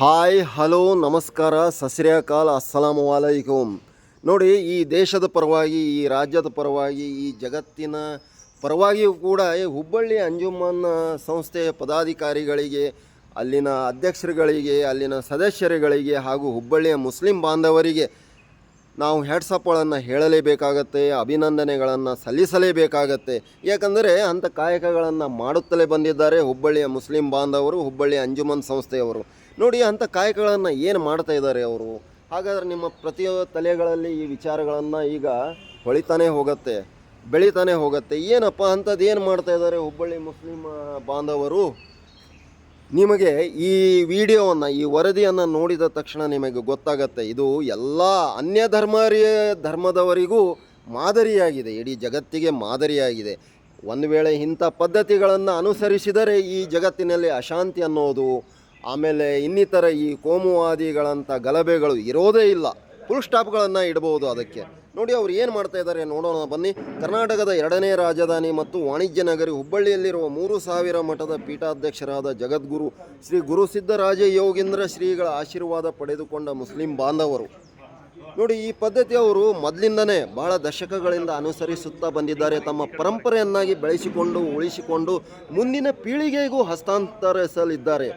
Hi, hello, ನಮಸ್ಕಾರ, ಸಸ್ರಿಯಾಕಾಲ್ ಅಸ್ಸಲಾಮು ಅಲೈಕುಂ ನೋಡಿ, ಈ ದೇಶದ ಪರವಾಗಿ, ಈ ರಾಜ್ಯದ ಪರವಾಗಿ, ಈ ಜಗತ್ತಿನ ಪರವಾಗಿಯೂ ಕೂಡ ಈ ಹುಬ್ಬಳ್ಳಿ ಅಂಜುಮನ್ ಸಂಸ್ಥೆಯ ಪದಾಧಿಕಾರಿಗಳಿಗೆ, ಅಲ್ಲಿನ ಅಧ್ಯಕ್ಷರುಗಳಿಗೆ, ಅಲ್ಲಿನ ಸದಸ್ಯರುಗಳಿಗೆ ಹಾಗೂ ಹುಬ್ಬಳ್ಳಿಯ ಮುಸ್ಲಿಂ ಬಾಂಧವರಿಗೆ ನಾವು ಹೆಡ್ಸಪ್ಗಳನ್ನು ಹೇಳಲೇಬೇಕಾಗತ್ತೆ, ಅಭಿನಂದನೆಗಳನ್ನು ಸಲ್ಲಿಸಲೇಬೇಕಾಗತ್ತೆ. ಯಾಕಂದರೆ ಅಂಥ ಕಾಯಕಗಳನ್ನು ಮಾಡುತ್ತಲೇ ಬಂದಿದ್ದಾರೆ ಹುಬ್ಬಳ್ಳಿಯ ಮುಸ್ಲಿಂ ಬಾಂಧವರು, ಹುಬ್ಬಳ್ಳಿಯ ಅಂಜುಮನ್ ಸಂಸ್ಥೆಯವರು. ನೋಡಿ ಅಂಥ ಕಾಯಕಗಳನ್ನು ಏನು ಮಾಡ್ತಾ ಇದ್ದಾರೆ ಅವರು? ಹಾಗಾದರೆ ನಿಮ್ಮ ಪ್ರತಿ ತಲೆಗಳಲ್ಲಿ ಈ ವಿಚಾರಗಳನ್ನು ಈಗ ಹೊಳಿತಾನೆ ಹೋಗುತ್ತೆ, ಬೆಳೀತಾನೆ ಹೋಗುತ್ತೆ. ಏನಪ್ಪ ಅಂಥದ್ದು ಏನು ಮಾಡ್ತಾ ಇದ್ದಾರೆ ಹುಬ್ಬಳ್ಳಿ ಮುಸ್ಲಿಂ ಬಾಂಧವರು? ನಿಮಗೆ ಈ ವಿಡಿಯೋವನ್ನು, ಈ ವರದಿಯನ್ನು ನೋಡಿದ ತಕ್ಷಣ ನಿಮಗೆ ಗೊತ್ತಾಗತ್ತೆ, ಇದು ಎಲ್ಲ ಅನ್ಯ ಧರ್ಮೀಯ ಧರ್ಮದವರಿಗೂ ಮಾದರಿಯಾಗಿದೆ, ಇಡೀ ಜಗತ್ತಿಗೆ ಮಾದರಿಯಾಗಿದೆ. ಒಂದು ವೇಳೆ ಇಂಥ ಪದ್ಧತಿಗಳನ್ನು ಅನುಸರಿಸಿದರೆ ಈ ಜಗತ್ತಿನಲ್ಲಿ ಅಶಾಂತಿ ಅನ್ನೋದು ಆಮೇಲೆ ಇನ್ನಿತರ ಈ ಕೋಮುವಾದಿಗಳಂಥ ಗಲಭೆಗಳು ಇರೋದೇ ಇಲ್ಲ. ಫುಲ್ ಸ್ಟಾಪ್ಗಳನ್ನು ಇಡಬಹುದು ಅದಕ್ಕೆ. ನೋಡಿ ಅವ್ರು ಏನು ಮಾಡ್ತಾ ಇದ್ದಾರೆ ನೋಡೋಣ, ಬನ್ನಿ. ಕರ್ನಾಟಕದ ಎರಡನೇ ರಾಜಧಾನಿ ಮತ್ತು ವಾಣಿಜ್ಯ ನಗರಿ ಹುಬ್ಬಳ್ಳಿಯಲ್ಲಿರುವ ಮೂರು ಸಾವಿರ ಮಠದ ಪೀಠಾಧ್ಯಕ್ಷರಾದ ಜಗದ್ಗುರು ಶ್ರೀ ಗುರುಸಿದ್ದರಾಜ ಯೋಗೇಂದ್ರ ಶ್ರೀಗಳ ಆಶೀರ್ವಾದ ಪಡೆದುಕೊಂಡ ಮುಸ್ಲಿಂ ಬಾಂಧವರು. ನೋಡಿ, ಈ ಪದ್ಧತಿ ಅವರು ಮೊದಲಿಂದನೇ ಬಹಳ ದಶಕಗಳಿಂದ ಅನುಸರಿಸುತ್ತಾ ಬಂದಿದ್ದಾರೆ. ತಮ್ಮ ಪರಂಪರೆಯನ್ನಾಗಿ ಬೆಳೆಸಿಕೊಂಡು, ಉಳಿಸಿಕೊಂಡು ಮುಂದಿನ ಪೀಳಿಗೆಗೂ ಹಸ್ತಾಂತರಿಸಲಿದ್ದಾರೆ.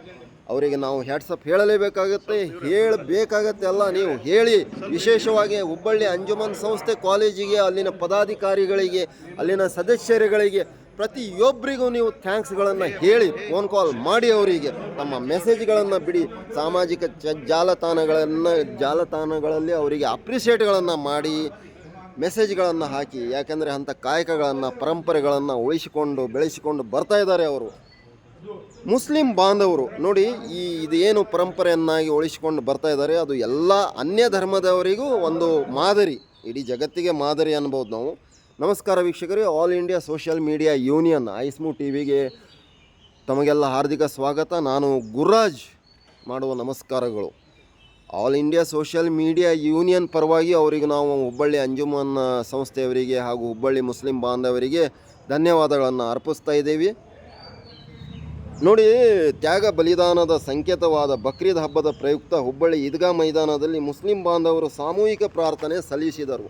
ಅವರಿಗೆ ನಾವು ಹ್ಯಾಟ್ಸಪ್ ಹೇಳಲೇಬೇಕಾಗತ್ತೆ, ಹೇಳಬೇಕಾಗತ್ತೆ ಅಲ್ಲ ನೀವು. ಹೇಳಿ, ವಿಶೇಷವಾಗಿ ಹುಬ್ಬಳ್ಳಿ ಅಂಜುಮನ್ ಸಂಸ್ಥೆ ಕಾಲೇಜಿಗೆ, ಅಲ್ಲಿನ ಪದಾಧಿಕಾರಿಗಳಿಗೆ, ಅಲ್ಲಿನ ಸದಸ್ಯರುಗಳಿಗೆ ಪ್ರತಿಯೊಬ್ಬರಿಗೂ ನೀವು ಥ್ಯಾಂಕ್ಸ್ಗಳನ್ನು ಹೇಳಿ ಫೋನ್ ಕಾಲ್ ಮಾಡಿ ಅವರಿಗೆ. ತಮ್ಮ ಮೆಸೇಜ್ಗಳನ್ನು ಬಿಡಿ. ಸಾಮಾಜಿಕ ಚ, ಜಾಲತಾಣಗಳನ್ನು, ಜಾಲತಾಣಗಳಲ್ಲಿ ಅವರಿಗೆ ಅಪ್ರಿಷಿಯೇಟ್ಗಳನ್ನು ಮಾಡಿ ಮೆಸೇಜ್ಗಳನ್ನು ಹಾಕಿ. ಯಾಕೆಂದರೆ ಅಂಥ ಕಾಯಕಗಳನ್ನು, ಪರಂಪರೆಗಳನ್ನು ಉಳಿಸಿಕೊಂಡು, ಬೆಳೆಸಿಕೊಂಡು ಬರ್ತಾ ಇದ್ದಾರೆ ಅವರು. ಮುಸ್ಲಿಂ ಬಾಂಧವರು, ನೋಡಿ ಈ ಇದೇನು ಪರಂಪರೆಯನ್ನಾಗಿ ಉಳಿಸಿಕೊಂಡು ಬರ್ತಾ ಇದ್ದಾರೆ, ಅದು ಎಲ್ಲ ಅನ್ಯ ಧರ್ಮದವರಿಗೂ ಒಂದು ಮಾದರಿ, ಇಡೀ ಜಗತ್ತಿಗೆ ಮಾದರಿ ಅನ್ಬೋದು ನಾವು. ನಮಸ್ಕಾರ ವೀಕ್ಷಕರೇ, all India social media union, AISMU T ವಿಗೆ ತಮಗೆಲ್ಲ ಹಾರ್ದಿಕ ಸ್ವಾಗತ. ನಾನು ಗುರುರಾಜ್ ಮಾಡುವ ನಮಸ್ಕಾರಗಳು. All India social media union ಪರವಾಗಿ ಅವರಿಗೆ ನಾವು ಹುಬ್ಬಳ್ಳಿ ಅಂಜುಮನ್ ಸಂಸ್ಥೆಯವರಿಗೆ ಹಾಗೂ ಹುಬ್ಬಳ್ಳಿ ಮುಸ್ಲಿಂ ಬಾಂಧವರಿಗೆ ಧನ್ಯವಾದಗಳನ್ನು ಅರ್ಪಿಸ್ತಾ ಇದ್ದೀವಿ. ನೋಡಿ, ತ್ಯಾಗ ಬಲಿದಾನದ ಸಂಕೇತವಾದ ಬಕ್ರೀದ್ ಹಬ್ಬದ ಪ್ರಯುಕ್ತ ಹುಬ್ಬಳ್ಳಿ ಈದ್ಗಾ ಮೈದಾನದಲ್ಲಿ ಮುಸ್ಲಿಂ ಬಾಂಧವರು ಸಾಮೂಹಿಕ ಪ್ರಾರ್ಥನೆ ಸಲ್ಲಿಸಿದರು.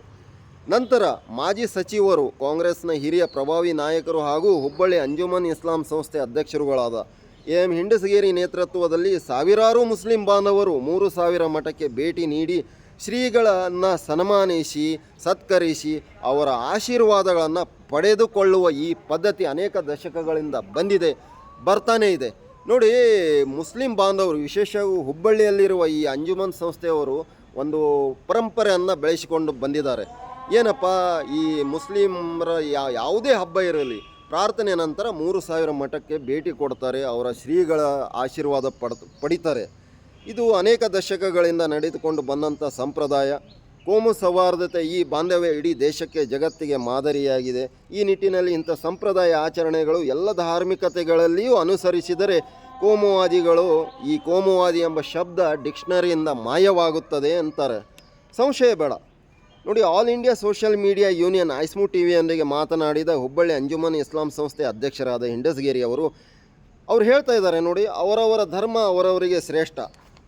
ನಂತರ ಮಾಜಿ ಸಚಿವರು, ಕಾಂಗ್ರೆಸ್ನ ಹಿರಿಯ ಪ್ರಭಾವಿ ನಾಯಕರು ಹಾಗೂ ಹುಬ್ಬಳ್ಳಿ ಅಂಜುಮನ್ ಇಸ್ಲಾಂ ಸಂಸ್ಥೆ ಅಧ್ಯಕ್ಷರುಗಳಾದ ಎ. ಹಿಂಡಸಗೇರಿ ನೇತೃತ್ವದಲ್ಲಿ ಸಾವಿರಾರು ಮುಸ್ಲಿಂ ಬಾಂಧವರು ಮೂರು ಸಾವಿರ ಮಠಕ್ಕೆ ಭೇಟಿ ನೀಡಿ ಶ್ರೀಗಳನ್ನು ಸನ್ಮಾನಿಸಿ, ಸತ್ಕರಿಸಿ ಅವರ ಆಶೀರ್ವಾದಗಳನ್ನು ಪಡೆದುಕೊಳ್ಳುವ ಈ ಪದ್ಧತಿ ಅನೇಕ ದಶಕಗಳಿಂದ ಬಂದಿದೆ. ಬರ್ತಾನೇ ಇದೆ. ನೋಡಿ, ಮುಸ್ಲಿಂ ಬಾಂಧವರು, ವಿಶೇಷವಾಗಿ ಹುಬ್ಬಳ್ಳಿಯಲ್ಲಿರುವ ಈ ಅಂಜುಮನ್ ಸಂಸ್ಥೆಯವರು ಒಂದು ಪರಂಪರೆಯನ್ನು ಬೆಳೆಸಿಕೊಂಡು ಬಂದಿದ್ದಾರೆ. ಏನಪ್ಪ, ಈ ಮುಸ್ಲಿಮರ ಯಾವುದೇ ಹಬ್ಬ ಇರಲಿ, ಪ್ರಾರ್ಥನೆ ನಂತರ ಮೂರು ಸಾವಿರ ಮಠಕ್ಕೆ ಭೇಟಿ ಕೊಡ್ತಾರೆ, ಅವರ ಶ್ರೀಗಳ ಆಶೀರ್ವಾದ ಪಡ್ ಪಡಿತಾರೆ. ಇದು ಅನೇಕ ದಶಕಗಳಿಂದ ನಡೆದುಕೊಂಡು ಬಂದಂಥ ಸಂಪ್ರದಾಯ. ಕೋಮು ಸೌಹಾರ್ದತೆ ಈ ಬಾಂಧವ್ಯ ಇಡೀ ದೇಶಕ್ಕೆ ಜಗತ್ತಿಗೆ ಮಾದರಿಯಾಗಿದೆ. ಈ ನಿಟ್ಟಿನಲ್ಲಿ ಇಂಥ ಸಂಪ್ರದಾಯ ಆಚರಣೆಗಳು ಎಲ್ಲ ಧಾರ್ಮಿಕತೆಗಳಲ್ಲಿಯೂ ಅನುಸರಿಸಿದರೆ ಕೋಮುವಾದಿಗಳು ಈ ಕೋಮುವಾದಿ ಎಂಬ ಶಬ್ದ ಡಿಕ್ಷನರಿಯಿಂದ ಮಾಯವಾಗುತ್ತದೆ ಅಂತಾರೆ. ಸಂಶಯ ಬೇಡ. ನೋಡಿ, all India social media union, AISMU T ವಿಯೊಂದಿಗೆ ಮಾತನಾಡಿದ ಹುಬ್ಬಳ್ಳಿ ಅಂಜುಮನ್ ಇಸ್ಲಾಂ ಸಂಸ್ಥೆ ಅಧ್ಯಕ್ಷರಾದ ಹಿಂಡಸ್ಗೇರಿ ಅವರು, ಅವ್ರು ಹೇಳ್ತಾ ಇದ್ದಾರೆ ನೋಡಿ, ಅವರವರ ಧರ್ಮ ಅವರವರಿಗೆ ಶ್ರೇಷ್ಠ.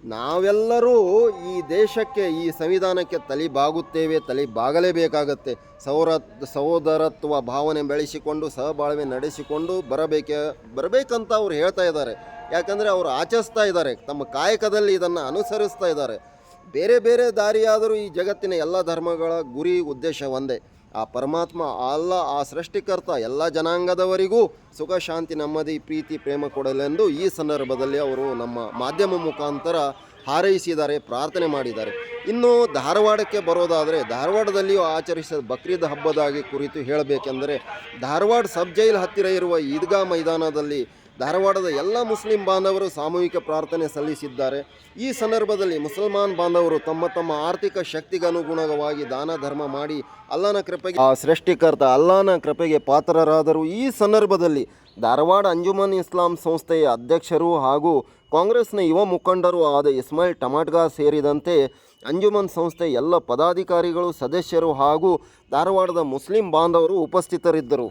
ನಾವೆಲ್ಲರೂ ಈ ದೇಶಕ್ಕೆ, ಈ ಸಂವಿಧಾನಕ್ಕೆ ತಲೆ ಬಾಗುತ್ತೇವೆ, ತಲೆ ಬಾಗಲೇಬೇಕಾಗತ್ತೆ. ಸೌರ, ಸಹೋದರತ್ವ ಭಾವನೆ ಬೆಳೆಸಿಕೊಂಡು, ಸಹಬಾಳ್ವೆ ನಡೆಸಿಕೊಂಡು ಬರಬೇಕೆ, ಬರಬೇಕಂತ ಅವ್ರು ಹೇಳ್ತಾ ಇದ್ದಾರೆ. ಯಾಕಂದರೆ ಅವರು ಆಚರಿಸ್ತಾ ಇದ್ದಾರೆ. ತಮ್ಮ ಕಾಯಕದಲ್ಲಿ ಇದನ್ನು ಅನುಸರಿಸ್ತಾ ಇದ್ದಾರೆ. ಬೇರೆ ಬೇರೆ ದಾರಿಯಾದರೂ ಈ ಜಗತ್ತಿನ ಎಲ್ಲ ಧರ್ಮಗಳ ಗುರಿ, ಉದ್ದೇಶ ಒಂದೇ. ಆ ಪರಮಾತ್ಮ, ಅಲ್ಲ, ಆ ಸೃಷ್ಟಿಕರ್ತ ಎಲ್ಲ ಜನಾಂಗದವರಿಗೂ ಸುಖ, ಶಾಂತಿ, ನೆಮ್ಮದಿ, ಪ್ರೀತಿ, ಪ್ರೇಮ ಕೊಡಲೆಂದು ಈ ಸಂದರ್ಭದಲ್ಲಿ ಅವರು ನಮ್ಮ ಮಾಧ್ಯಮ ಮುಖಾಂತರ ಹಾರೈಸಿದ್ದಾರೆ ಪ್ರಾರ್ಥನೆ ಮಾಡಿದ್ದಾರೆ. ಇನ್ನು ಧಾರವಾಡಕ್ಕೆ ಬರೋದಾದರೆ, ಧಾರವಾಡದಲ್ಲಿಯೂ ಆಚರಿಸಿದ ಬಕ್ರೀದ್ ಹಬ್ಬದಾಗಿ ಕುರಿತು ಹೇಳಬೇಕೆಂದರೆ, ಧಾರವಾಡ ಸಬ್ ಜೈಲ್ ಹತ್ತಿರ ಇರುವ ಈದ್ಗಾ ಮೈದಾನದಲ್ಲಿ ಧಾರವಾಡದ ಎಲ್ಲ ಮುಸ್ಲಿಂ ಬಾಂಧವರು ಸಾಮೂಹಿಕ ಪ್ರಾರ್ಥನೆ ಸಲ್ಲಿಸಿದ್ದಾರೆ. ಈ ಸಂದರ್ಭದಲ್ಲಿ ಮುಸಲ್ಮಾನ್ ಬಾಂಧವರು ತಮ್ಮ ತಮ್ಮ ಆರ್ಥಿಕ ಶಕ್ತಿಗನುಗುಣವಾಗಿ ದಾನ ಧರ್ಮ ಮಾಡಿ ಅಲ್ಲಾನ ಕೃಪೆಗೆ ಆ ಸೃಷ್ಟಿಕರ್ತ ಅಲ್ಲಾನ ಕೃಪೆಗೆ ಪಾತ್ರರಾದರು. ಈ ಸಂದರ್ಭದಲ್ಲಿ ಧಾರವಾಡ ಅಂಜುಮನ್ ಇಸ್ಲಾಂ ಸಂಸ್ಥೆಯ ಅಧ್ಯಕ್ಷರು ಹಾಗೂ ಕಾಂಗ್ರೆಸ್ನ ಯುವ ಮುಖಂಡರು ಆದ ಇಸ್ಮಾಯಿಲ್ ಟಮಾಟ್ಗಾ ಸೇರಿದಂತೆ ಅಂಜುಮನ್ ಸಂಸ್ಥೆ ಎಲ್ಲ ಪದಾಧಿಕಾರಿಗಳು, ಸದಸ್ಯರು ಹಾಗೂ ಧಾರವಾಡದ ಮುಸ್ಲಿಂ ಬಾಂಧವರು ಉಪಸ್ಥಿತರಿದ್ದರು.